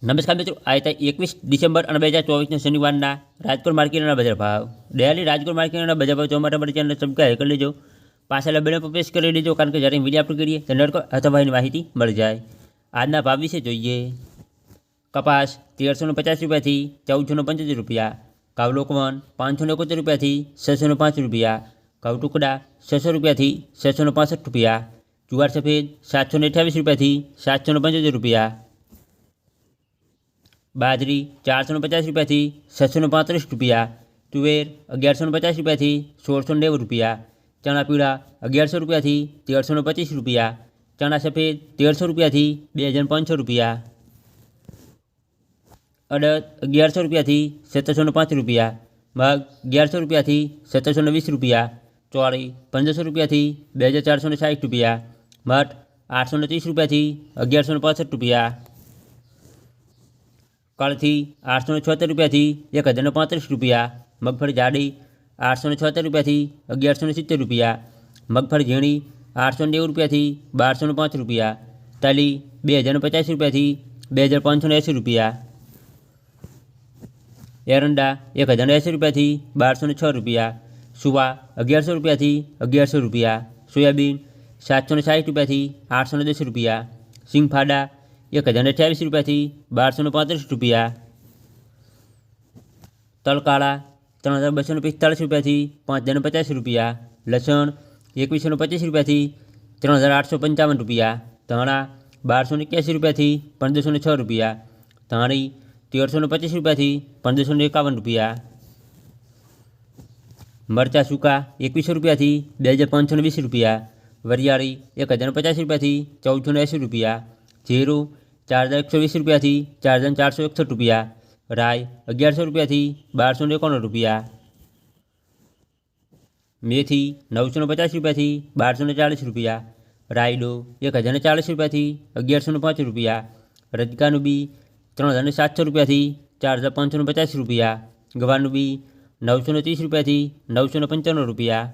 નમસ્કાર મિત્રો આજે એકવીસ ડિસેમ્બર અને બે હજાર ચોવીસના શનિવારના રાજકોટ માર્કેટના બજાર ભાવ ડેલી રાજકોટ માર્કેટના બજાર ભાવ જોવા માટે અમારી ચેનલ સબસ્ક્રાઈબ કરી લેજો પાછળ બેલ પર પ્રેસ કરી લેજો કારણ કે જ્યારે વિડીયો અપલોડ કરીએ તો નડકો અથવા એની માહિતી મળી જાય આજના ભાવ વિશે જોઈએ કપાસ તેરસો ને પચાસ રૂપિયાથી ચૌદસો ને પંચોતેર રૂપિયા કાવ લોકવન પાંચસો ને એકોતેર રૂપિયાથી છસો ને પાંચ રૂપિયા કાવ ટુકડા છસો રૂપિયાથી છસો ને પાસઠ રૂપિયા જુવાર સફેદ સાતસો ને અઠ્યાવીસ રૂપિયાથી સાતસો ને પંચોતેર રૂપિયા બાજરી ચારસો ને પચાસ રૂપિયાથી છસો ને પાંત્રીસ રૂપિયા તુવેર અગિયારસો ને પચાસ રૂપિયાથી સોળસો ને નેવું રૂપિયા ચણા પીળા અગિયારસો રૂપિયાથી તેરસો ને પચીસ રૂપિયા ચણા સફેદ તેરસો રૂપિયાથી બે હજાર પાંચસો રૂપિયા અડદ અગિયારસો રૂપિયાથી સત્તરસો ને પાંચ રૂપિયા મગ અગિયારસો રૂપિયાથી સત્તરસો ને વીસ રૂપિયા ચોળી પંદરસો રૂપિયાથી બે હજાર ચારસો ને સાઠ રૂપિયા મઠ આઠસો ને ત્રીસ રૂપિયાથી અગિયારસો ને પાસઠ રૂપિયા કળથી આઠસો ને છોતેર રૂપિયાથી એક હજાર ને પાંત્રીસ રૂપિયા મગફળી જાડી આઠસો ને છોતેર રૂપિયાથી અગિયારસો ને સિત્તેર રૂપિયા મગફળી ઝીણી આઠસો ને નેવું રૂપિયાથી બારસો ને પાંચ રૂપિયા તલી બે હજાર ને પચાસ રૂપિયાથી બે હજાર પાંચસો ને એંસી રૂપિયા એરંડા એક હજાર ને એંસી રૂપિયાથી બારસો ને છ રૂપિયા સુવા અગિયારસો રૂપિયાથી અગિયારસો રૂપિયા સોયાબીન સાતસો ને સાઠ રૂપિયાથી આઠસો ને દસ રૂપિયા સિંગફાડા એક હજાર ને અઠ્યાવીસ રૂપિયાથી બારસો ને પાંત્રીસ રૂપિયા તલકાળા ત્રણ હજાર બસો ને પિસ્તાળીસ રૂપિયાથી પાંચ હજાર ને પચાસ રૂપિયા લસણ એકવીસો ને પચીસ રૂપિયાથી ત્રણ હજાર આઠસો પંચાવન રૂપિયા ધાણા બારસો ને એક્યાસી રૂપિયાથી પંદરસો ને છ રૂપિયા ધાણી તેરસો ને પચીસ રૂપિયાથી પંદરસો ને એકાવન રૂપિયા મરચાં સૂકા એકવીસો રૂપિયાથી બે હજાર પાંચસો ને વીસ રૂપિયા વરિયાળી એક હજાર ને પચાસ રૂપિયાથી ચૌદસો ને એંસી રૂપિયા જીરું ચાર હજાર એકસો વીસ રૂપિયાથી ચાર હજાર ચારસો એકસઠ રૂપિયા રાય અગિયારસો રૂપિયાથી બારસો ને એકાણું રૂપિયા મેથી નવસો ને પચાસ રૂપિયાથી બારસો ને ચાલીસ રૂપિયા રાયડો એક હજાર ને ચાલીસ રૂપિયાથી અગિયારસો ને પાંચ રૂપિયા રજકાનું બી ત્રણ હજાર ને સાતસો રૂપિયાથી ચાર હજાર પાંચસો ને પચાસ રૂપિયા ગવાનું બી નવસો ને ત્રીસ રૂપિયાથી નવસો ને પંચાણું રૂપિયા